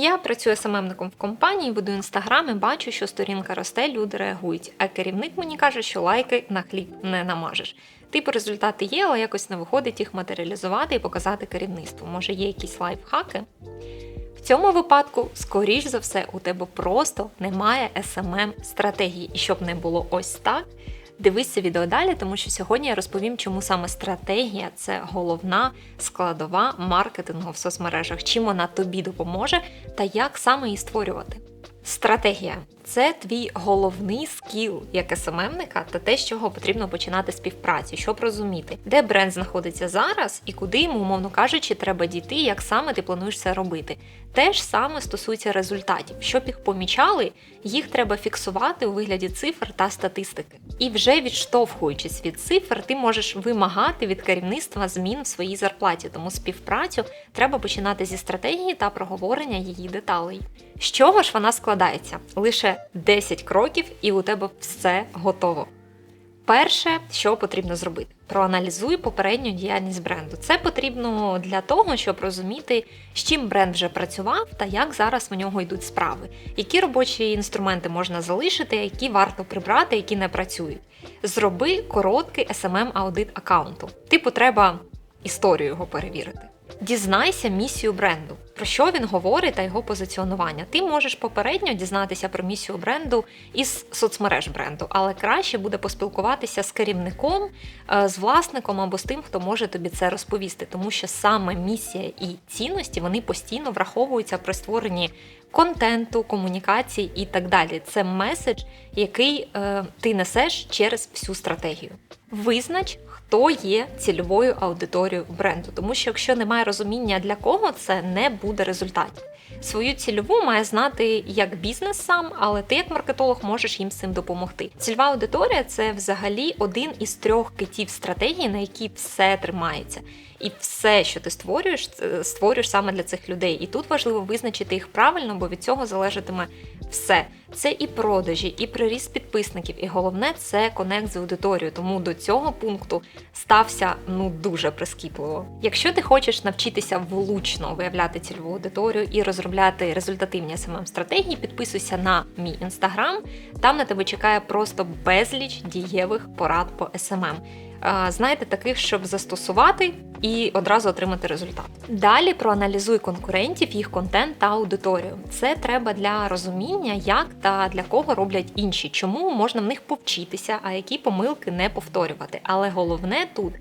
Я працюю СММником в компанії, веду інстаграм і бачу, що сторінка росте, люди реагують. А керівник мені каже, що лайки на хліб не намажеш. Типу результати є, але якось не виходить їх матеріалізувати і показати керівництву. Може, є якісь лайфхаки? В цьому випадку, скоріш за все, у тебе просто немає smm стратегії. І щоб не було ось так, дивись це відео далі, тому що сьогодні я розповім, чому саме стратегія це головна складова маркетингу в соцмережах, чим вона тобі допоможе та як саме її створювати. Стратегія це твій головний скіл як СММника та те, з чого потрібно починати співпрацю, щоб розуміти, де бренд знаходиться зараз і куди йому, умовно кажучи, треба дійти, як саме ти плануєш це робити. Те ж саме стосується результатів. Щоб їх помічали, їх треба фіксувати у вигляді цифр та статистики. І вже відштовхуючись від цифр, ти можеш вимагати від керівництва змін в своїй зарплаті. Тому співпрацю треба починати зі стратегії та проговорення її деталей. З чого ж вона складається? Лише 10 кроків, і у тебе все готово. Перше, що потрібно зробити, проаналізуй попередню діяльність бренду. Це потрібно для того, щоб розуміти, з чим бренд вже працював та як зараз в нього йдуть справи, які робочі інструменти можна залишити, які варто прибрати, які не працюють. Зроби короткий smm аудит аккаунту. Типу, треба історію його перевірити. Дізнайся місію бренду, про що він говорить та його позиціонування. Ти можеш попередньо дізнатися про місію бренду із соцмереж бренду, але краще буде поспілкуватися з керівником, е, з власником або з тим, хто може тобі це розповісти, тому що саме місія і цінності вони постійно враховуються при створенні контенту, комунікацій і так далі. Це меседж, який е, ти несеш через всю стратегію. Визнач, хто є цільовою аудиторією бренду, тому що якщо немає розуміння для кого це не буде результатів. Свою цільову має знати як бізнес сам, але ти як маркетолог можеш їм цим допомогти. Цільова аудиторія це взагалі один із трьох китів стратегії, на які все тримається. І все, що ти створюєш, створюєш саме для цих людей. І тут важливо визначити їх правильно, бо від цього залежатиме все. Це і продажі, і приріст підписників, і головне це конект з аудиторією. Тому до цього пункту стався ну дуже прискіпливо. Якщо ти хочеш навчитися влучно виявляти цільову аудиторію і розробляти результативні smm стратегії, підписуйся на мій інстаграм. Там на тебе чекає просто безліч дієвих порад по SMM. Знаєте, таких, щоб застосувати і одразу отримати результат. Далі проаналізуй конкурентів, їх контент та аудиторію. Це треба для розуміння, як та для кого роблять інші, чому можна в них повчитися, а які помилки не повторювати. Але головне тут.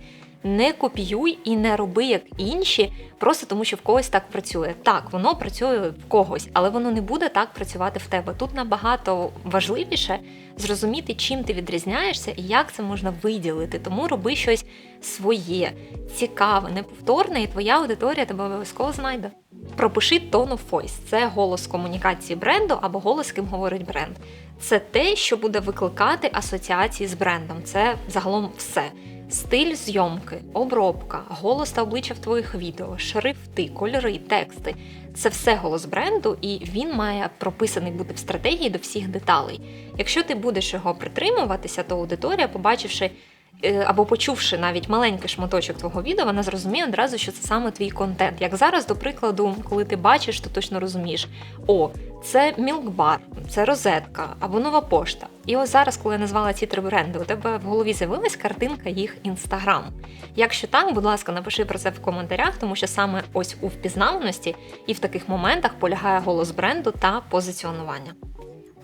Не копіюй і не роби як інші, просто тому що в когось так працює. Так, воно працює в когось, але воно не буде так працювати в тебе. Тут набагато важливіше зрозуміти, чим ти відрізняєшся і як це можна виділити. Тому роби щось своє, цікаве, неповторне, і твоя аудиторія тебе обов'язково знайде. Пропиши tone of voice – це голос комунікації бренду або голос, ким говорить бренд. Це те, що буде викликати асоціації з брендом. Це загалом все. Стиль зйомки, обробка, голос та обличчя в твоїх відео, шрифти, кольори, тексти це все голос бренду, і він має прописаний бути в стратегії до всіх деталей. Якщо ти будеш його притримуватися, то аудиторія, побачивши або почувши навіть маленький шматочок твого відео, вона зрозуміє одразу, що це саме твій контент. Як зараз, до прикладу, коли ти бачиш, то точно розумієш, о, це мілкбар, це розетка або нова пошта. І ось зараз, коли я назвала ці три бренди, у тебе в голові з'явилась картинка їх інстаграм. Якщо так, будь ласка, напиши про це в коментарях, тому що саме ось у впізнаваності і в таких моментах полягає голос бренду та позиціонування.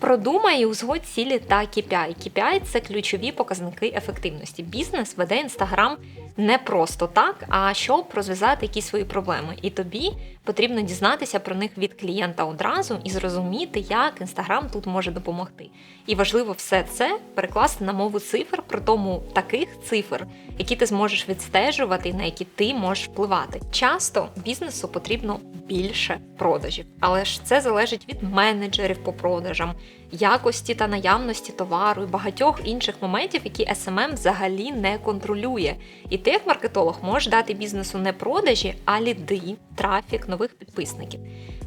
Продумай і узгодь цілі та KPI. KPI – це ключові показники ефективності. Бізнес веде інстаграм не просто так, а щоб розв'язати якісь свої проблеми. І тобі потрібно дізнатися про них від клієнта одразу і зрозуміти, як інстаграм тут може допомогти. І важливо все це перекласти на мову цифр, при тому таких цифр, які ти зможеш відстежувати, на які ти можеш впливати. Часто бізнесу потрібно більше продажів, але ж це залежить від менеджерів по продажам якості та наявності товару і багатьох інших моментів, які SMM взагалі не контролює. І ти, як маркетолог, можеш дати бізнесу не продажі, а ліди, трафік нових підписників.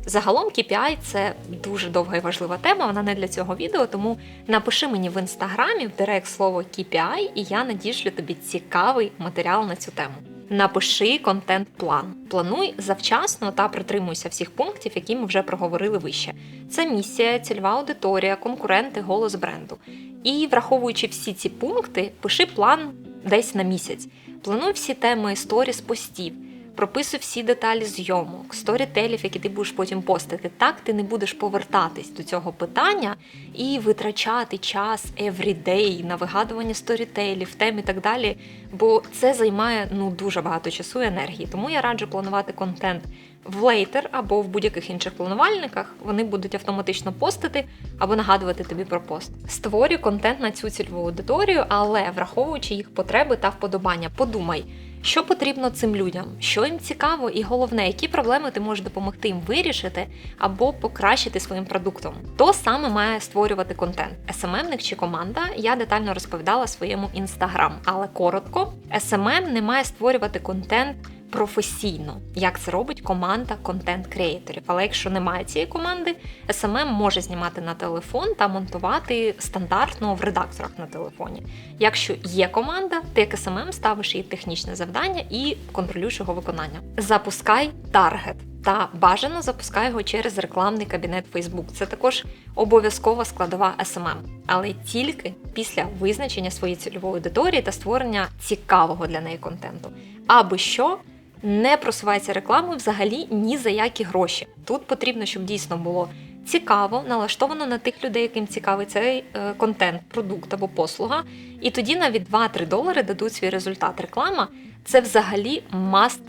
Загалом KPI – це дуже довга і важлива тема, вона не для цього відео, тому напиши мені в інстаграмі в директ слово KPI, і я надішлю тобі цікавий матеріал на цю тему. Напиши контент-план. Плануй завчасно та притримуйся всіх пунктів, які ми вже проговорили вище. Це місія, цільова аудиторія, конкуренти, голос бренду. І враховуючи всі ці пункти, пиши план десь на місяць. Плануй всі теми сторіс постів. Прописуй всі деталі зйомок, сторітелів, які ти будеш потім постити. Так ти не будеш повертатись до цього питання і витрачати час everyday на вигадування сторітелів, тем і так далі. Бо це займає ну дуже багато часу і енергії. Тому я раджу планувати контент в Later або в будь-яких інших планувальниках. Вони будуть автоматично постити або нагадувати тобі про пост. Створюй контент на цю цільову аудиторію, але враховуючи їх потреби та вподобання, подумай. Що потрібно цим людям, що їм цікаво, і головне, які проблеми ти можеш допомогти їм вирішити або покращити своїм продуктом. То саме має створювати контент. СММник чи команда я детально розповідала своєму інстаграм, але коротко, СММ не має створювати контент. Професійно, як це робить команда контент-креаторів. Але якщо немає цієї команди, SMM може знімати на телефон та монтувати стандартно в редакторах на телефоні. Якщо є команда, ти як SMM ставиш їй технічне завдання і контролюєш його виконання. Запускай таргет. Та бажано запускай його через рекламний кабінет Facebook. Це також обов'язкова складова SMM, але тільки після визначення своєї цільової аудиторії та створення цікавого для неї контенту. Аби що не просувається рекламою взагалі ні за які гроші. Тут потрібно, щоб дійсно було цікаво, налаштовано на тих людей, яким цікавий цей е, контент, продукт або послуга. І тоді навіть 2-3 долари дадуть свій результат. Реклама це взагалі have.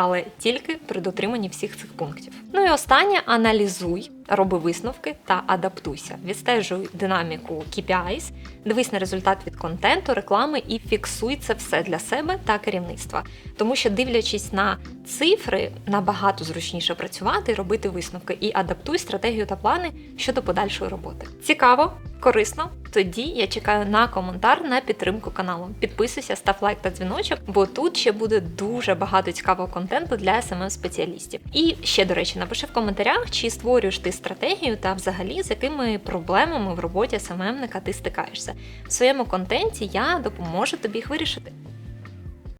Але тільки при дотриманні всіх цих пунктів. Ну і останнє аналізуй, роби висновки та адаптуйся. Відстежуй динаміку KPIs, дивись на результат від контенту, реклами і фіксуй це все для себе та керівництва. Тому що, дивлячись на цифри, набагато зручніше працювати, робити висновки і адаптуй стратегію та плани щодо подальшої роботи. Цікаво, корисно. Тоді я чекаю на коментар на підтримку каналу. Підписуйся, став лайк та дзвіночок, бо тут ще буде дуже багато цікавого контенту для смм спеціалістів. І ще, до речі, напиши в коментарях, чи створюєш ти стратегію та взагалі з якими проблемами в роботі СММника ти стикаєшся. В своєму контенті я допоможу тобі їх вирішити.